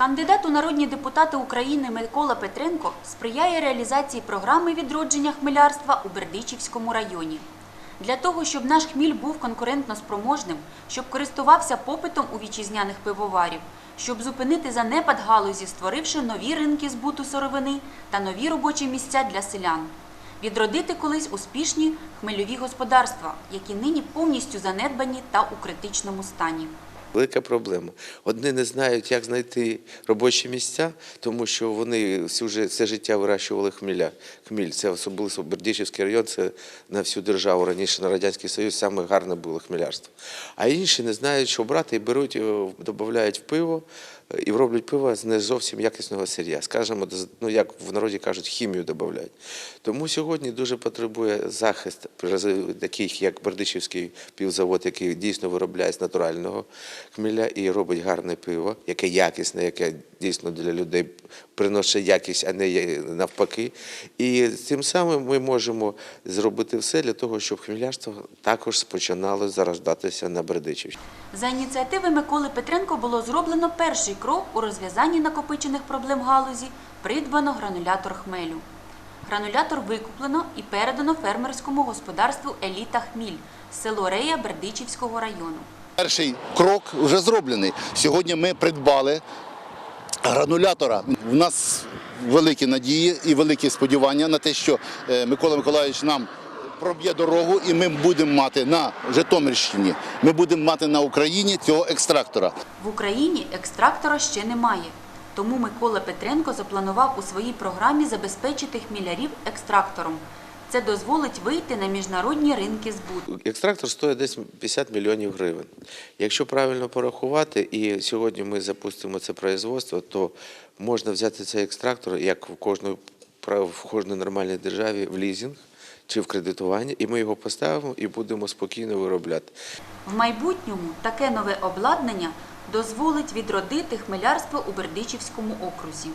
Кандидат у народні депутати України Микола Петренко сприяє реалізації програми відродження хмелярства у Бердичівському районі. Для того, щоб наш хміль був конкурентно спроможним, щоб користувався попитом у вітчизняних пивоварів, щоб зупинити занепад галузі, створивши нові ринки збуту сировини та нові робочі місця для селян. Відродити колись успішні хмельові господарства, які нині повністю занедбані та у критичному стані. Велика проблема. Одні не знають, як знайти робочі місця, тому що вони все життя вирощували хміля. Хміль це особливо Бердішівський район, це на всю державу. Раніше на Радянський Союз саме гарне було хмілярство. А інші не знають, що брати, і беруть, додають в пиво е, і роблять пиво з не зовсім якісного сир'я. Скажімо, з- ну як в народі кажуть, хімію додають. Тому сьогодні дуже потребує захист таких, як Бердичівський півзавод, який дійсно виробляє з натурального хмеля і робить гарне пиво, яке якісне, яке дійсно для людей приносить якість, а не навпаки. І тим самим ми можемо зробити все для того, щоб хмелярство також починало зарождатися на Бердичівщині. За ініціативи Миколи Петренко було зроблено перший крок у розв'язанні накопичених проблем галузі, придбано гранулятор хмелю. Гранулятор викуплено і передано фермерському господарству Еліта Хміль, село Рея Бердичівського району. Перший крок вже зроблений. Сьогодні ми придбали гранулятора. У нас великі надії і великі сподівання на те, що е, Микола Миколаївич нам проб'є дорогу, і ми будемо мати на Житомирщині, ми будемо мати на Україні цього екстрактора. В Україні екстрактора ще немає. Тому Микола Петренко запланував у своїй програмі забезпечити хмілярів екстрактором. Це дозволить вийти на міжнародні ринки збуту. Екстрактор стоїть десь 50 мільйонів гривень. Якщо правильно порахувати, і сьогодні ми запустимо це производство, то можна взяти цей екстрактор, як в кожної, в кожній нормальній державі, в лізинг чи в кредитування, і ми його поставимо і будемо спокійно виробляти. В майбутньому таке нове обладнання дозволить відродити хмелярство у Бердичівському окрузі.